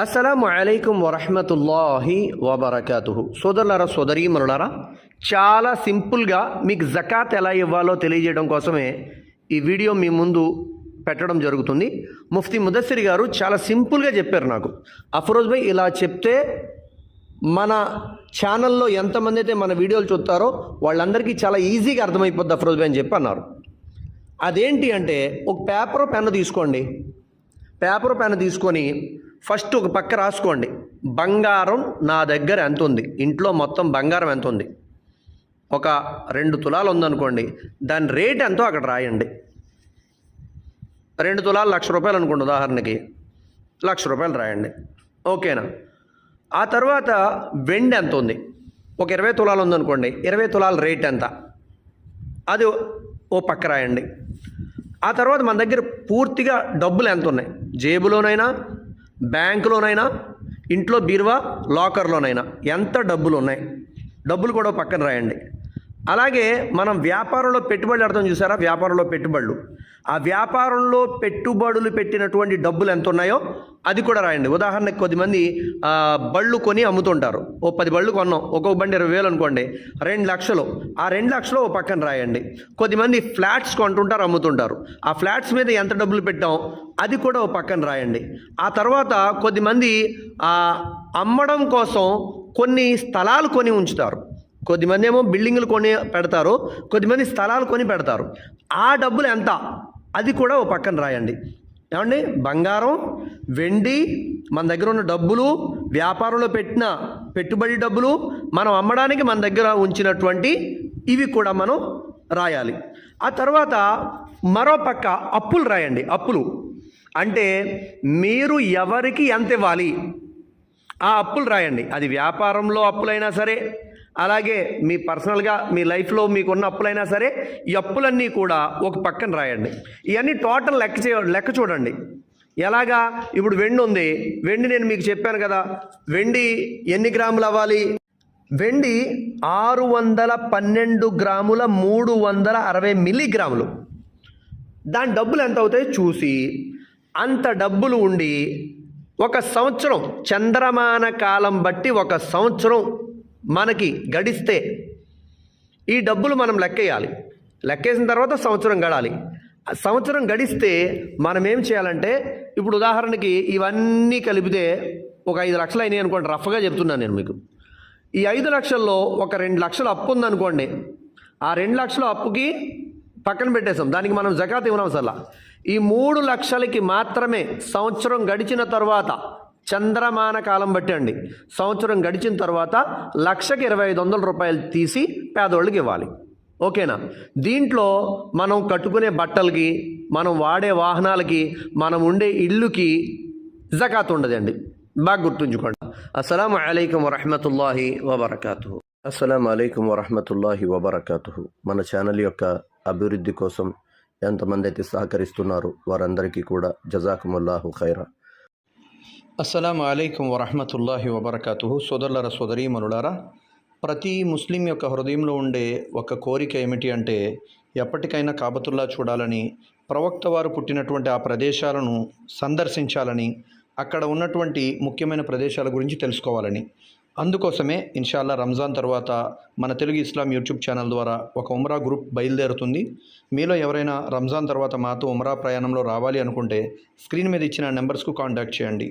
అస్సలం అయికం వరహమతుల్లాహి వబర్కాతుహు. సోదరులారా సోదరీమనులారా చాలా సింపుల్గా మీకు జకాత్ ఎలా ఇవ్వాలో తెలియజేయడం కోసమే ఈ వీడియో మీ ముందు పెట్టడం జరుగుతుంది. ముఫ్తీ ముదస్సిరి గారు చాలా సింపుల్గా చెప్పారు నాకు. అఫరోజ్ భాయ్ ఇలా చెప్తే మన ఛానల్లో ఎంతమంది అయితే మన వీడియోలు చూస్తారో వాళ్ళందరికీ చాలా ఈజీగా అర్థమైపోద్ది అఫరోజ్ భాయ్ అని చెప్పి అన్నారు. అదేంటి అంటే ఒక పేపర్ పెన్ను తీసుకోండి. పేపర్ పెన్ తీసుకొని ఫస్ట్ ఒక పక్క రాసుకోండి. బంగారం నా దగ్గర ఎంత ఉంది? ఇంట్లో మొత్తం బంగారం ఎంత ఉంది? ఒక రెండు తులాలు ఉందనుకోండి. దాని రేట్ ఎంతో అక్కడ రాయండి. రెండు తులాలు లక్ష రూపాయలు అనుకోండి ఉదాహరణకి. లక్ష రూపాయలు రాయండి. ఓకేనా? ఆ తర్వాత వెండి ఎంత ఉంది? ఒక ఇరవై తులాలు ఉందనుకోండి. ఇరవై తులాల రేట్ ఎంత? అది ఓ పక్క రాయండి. ఆ తర్వాత మన దగ్గర పూర్తిగా డబ్బులు ఎంత ఉన్నాయి? జేబులోనైనా బ్యాంకులోనైనా ఇంట్లో బీరువా లాకర్లోనైనా ఎంత డబ్బులు ఉన్నాయి డబ్బులు కూడా పక్కన రాయండి. అలాగే మనం వ్యాపారంలో పెట్టుబడులు అర్థం చూసారా? వ్యాపారంలో పెట్టుబడులు. ఆ వ్యాపారంలో పెట్టుబడులు పెట్టినటువంటి డబ్బులు ఎంత ఉన్నాయో అది కూడా రాయండి. ఉదాహరణకి కొద్దిమంది బళ్ళు కొని అమ్ముతుంటారు. ఓ పది బళ్ళు కొన్నాం. ఒక్కొక్క బండి ఇరవై వేలు అనుకోండి. రెండు లక్షలు. ఆ రెండు లక్షలు ఓ పక్కన రాయండి. కొద్దిమంది ఫ్లాట్స్ కొంటుంటారు అమ్ముతుంటారు. ఆ ఫ్లాట్స్ మీద ఎంత డబ్బులు పెట్టాం? అది కూడా ఓ పక్కన రాయండి. ఆ తర్వాత కొద్దిమంది అమ్మడం కోసం కొన్ని స్థలాలు కొని ఉంచుతారు. కొద్దిమంది ఏమో బిల్డింగ్లు కొని పెడతారు కొద్దిమంది స్థలాలు కొని పెడతారు. ఆ డబ్బులు ఎంత? అది కూడా ఓ పక్కన రాయండి. ఏమండి? బంగారం వెండి మన దగ్గర ఉన్న డబ్బులు వ్యాపారంలో పెట్టిన పెట్టుబడి డబ్బులు మనం అమ్మడానికి మన దగ్గర ఉంచినటువంటి ఇవి కూడా మనం రాయాలి. ఆ తర్వాత మరో పక్క అప్పులు రాయండి. అప్పులు. అంటే మీరు ఎవరికి ఎంత ఇవ్వాలి? ఆ అప్పులు రాయండి. అది వ్యాపారంలో అప్పులైనా సరే అలాగే మీ పర్సనల్గా మీ లైఫ్లో మీకున్న అప్పులైనా సరే ఈ అప్పులన్నీ కూడా ఒక పక్కన రాయండి. ఇవన్నీ టోటల్ లెక్క చే లెక్క చూడండి. ఎలాగా? ఇప్పుడు వెండి ఉంది. వెండి నేను మీకు చెప్పాను కదా. వెండి ఎన్ని గ్రాములు అవ్వాలి? వెండి ఆరు వందల పన్నెండు గ్రాముల మూడు వందల అరవై మిల్లీగ్రాములు. దాని డబ్బులు ఎంత అవుతాయో చూసి అంత డబ్బులు ఉండి ఒక సంవత్సరం చంద్రమాన కాలం బట్టి ఒక సంవత్సరం మనకి గడిస్తే ఈ డబ్బులు మనం లెక్కేయాలి. లెక్కేసిన తర్వాత సంవత్సరం గడాలి. సంవత్సరం గడిస్తే మనం ఏం చేయాలంటే ఇప్పుడు ఉదాహరణకి ఇవన్నీ కలిపితే ఒక ఐదు లక్షలు అయినాయి అనుకోండి రఫ్గా చెప్తున్నాను నేను మీకు. ఈ ఐదు లక్షల్లో ఒక రెండు లక్షలు అప్పు ఉందనుకోండి ఆ రెండు లక్షల అప్పుకి పక్కన పెట్టేసాం దానికి మనం జకాత్ ఇవ్వడం అసలు ఈ మూడు లక్షలకి మాత్రమే సంవత్సరం గడిచిన తర్వాత చంద్రమాన కాలం బట్టి అండి. సంవత్సరం గడిచిన తర్వాత లక్షకి ఇరవై ఐదు వందల రూపాయలు తీసి పేదోళ్ళకి ఇవ్వాలి. ఓకేనా? దీంట్లో మనం కట్టుకునే బట్టలకి మనం వాడే వాహనాలకి మనం ఉండే ఇల్లుకి జకాత్ ఉండదండి. బాగా గుర్తుంచుకోండి. అస్సలం అయికం వరహమతుల్లాహి వబర్కాతు అస్సలం అయికం వరహమతుల్లాహి వబర్కాతు మన ఛానల్ యొక్క అభివృద్ధి కోసం ఎంతమంది అయితే సహకరిస్తున్నారు వారందరికీ కూడా జజాకుముల్లాహు ఖైరా. అస్సలం అయికం వరహమతుల్లాహి వబర్కాతు సోదరులర సోదరీమనులారా ప్రతి ముస్లిం యొక్క హృదయంలో ఉండే ఒక కోరిక ఏమిటి అంటే ఎప్పటికైనా కాబతుల్లా చూడాలని ప్రవక్త వారు పుట్టినటువంటి ఆ ప్రదేశాలను సందర్శించాలని అక్కడ ఉన్నటువంటి ముఖ్యమైన ప్రదేశాల గురించి తెలుసుకోవాలని. అందుకోసమే ఇన్షాల్లా రంజాన్ తర్వాత మన తెలుగు ఇస్లాం యూట్యూబ్ ఛానల్ ద్వారా ఒక ఉమ్రా గ్రూప్ బయలుదేరుతుంది. మీలో ఎవరైనా రంజాన్ తర్వాత మాతో ఉమ్రా ప్రయాణంలో రావాలి అనుకుంటే స్క్రీన్ మీద ఇచ్చిన నెంబర్స్కు కాంటాక్ట్ చేయండి.